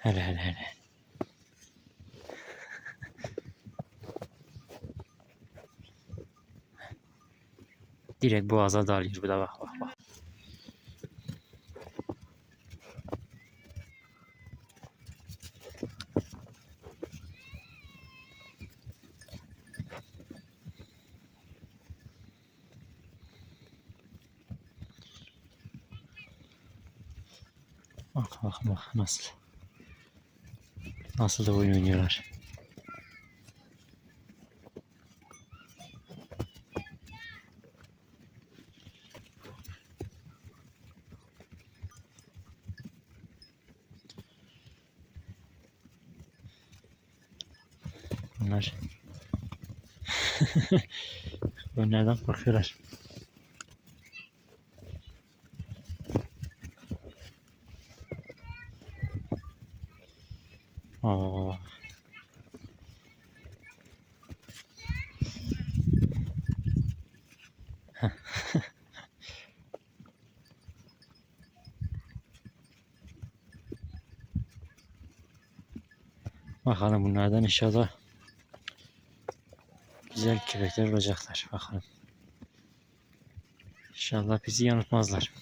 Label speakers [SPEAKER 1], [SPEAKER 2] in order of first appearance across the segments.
[SPEAKER 1] Hele hele hele. Direkt boğaza dalıyor bu da bak bak bak. Bak bak bak nasıl. Nasıl da oyun oynuyorlar. Bunlar Bunlardan korkuyorlar. Aa. Bakalım bunlardan inşallah güzel köpekler olacaklar. Bakalım. İnşallah bizi yanıltmazlar.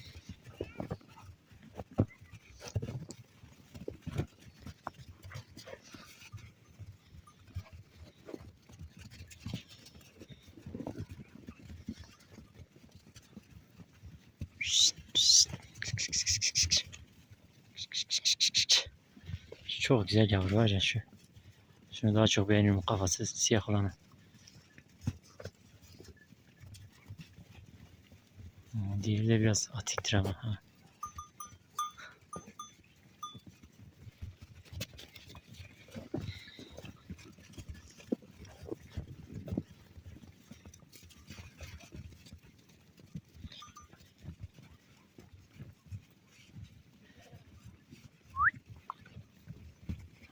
[SPEAKER 1] Çok güzel yavru var ya şu. Şunu daha çok beğeniyorum kafası siyah olanı. Diğeri de biraz atiktir ama. Ha.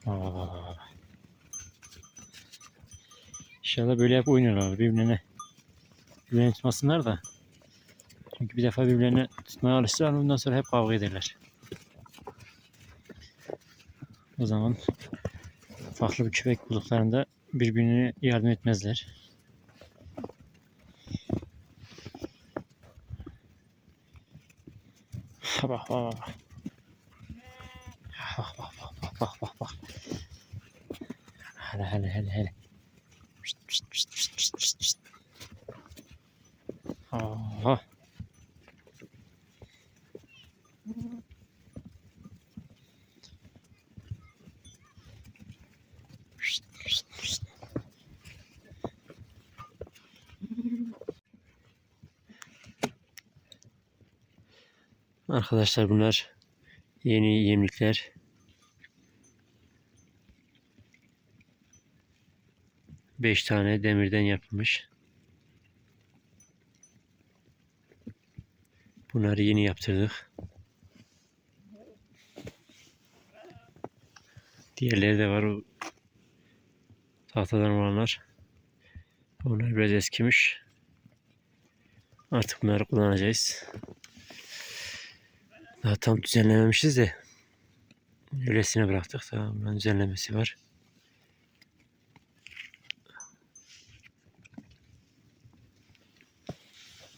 [SPEAKER 1] Aa. İnşallah böyle hep oynuyorlar birbirlerine. Birbirlerini tutmasınlar da. Çünkü bir defa birbirlerine tutmaya alıştılar ondan sonra hep kavga ederler. O zaman farklı bir köpek bulduklarında birbirine yardım etmezler. Bak bak. Bak bak bak bak bak bak bak. Hele hele hele hele. Aha. Arkadaşlar bunlar yeni yemlikler. Beş tane demirden yapılmış. Bunları yeni yaptırdık. Diğerleri de var o tahtadan olanlar. Onlar biraz eskimiş. Artık bunları kullanacağız. Daha tam düzenlememişiz de öylesine bıraktık. Daha bunların düzenlemesi var.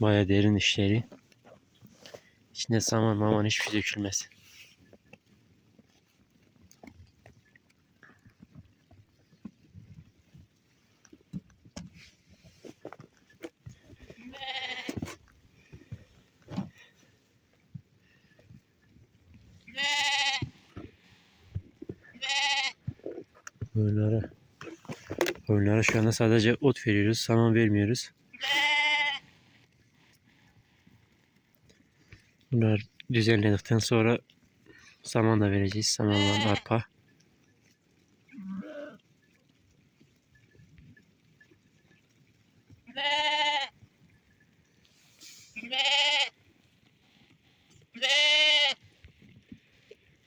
[SPEAKER 1] Baya derin işleri. İçinde saman maman hiçbir şey dökülmez. Koyunlara, koyunlara şu anda sadece ot veriyoruz, saman vermiyoruz. Bunlar düzenledikten sonra saman da vereceğiz. Samanla arpa.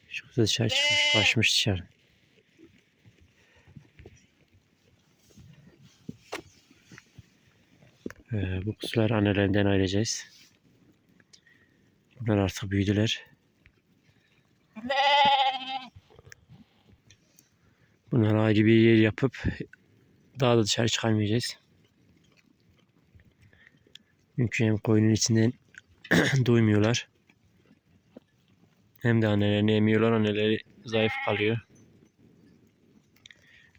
[SPEAKER 1] Şu da dışarı çıkmış, kaçmış dışarı. Ee, bu kuzuları annelerinden ayıracağız. Bunlar artık büyüdüler. Onlara ayrı bir yer yapıp daha da dışarı çıkarmayacağız. Çünkü hem koyunun içinden doymuyorlar. Hem de annelerini emiyorlar. Anneleri zayıf kalıyor.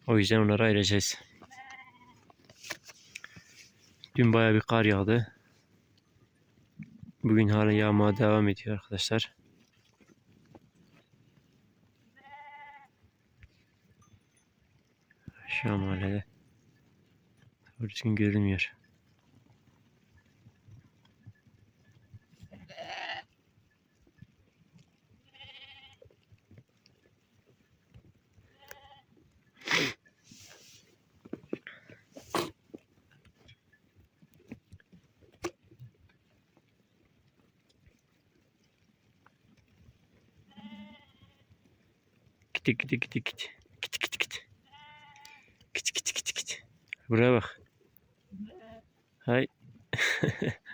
[SPEAKER 1] O yüzden onları ayıracağız. Dün baya bir kar yağdı. Bugün hala yağmaya devam ediyor arkadaşlar. An mahallede. Doğru düzgün görünmüyor. Git git git git. Git git git. Git git git git. Buraya bak. Hay.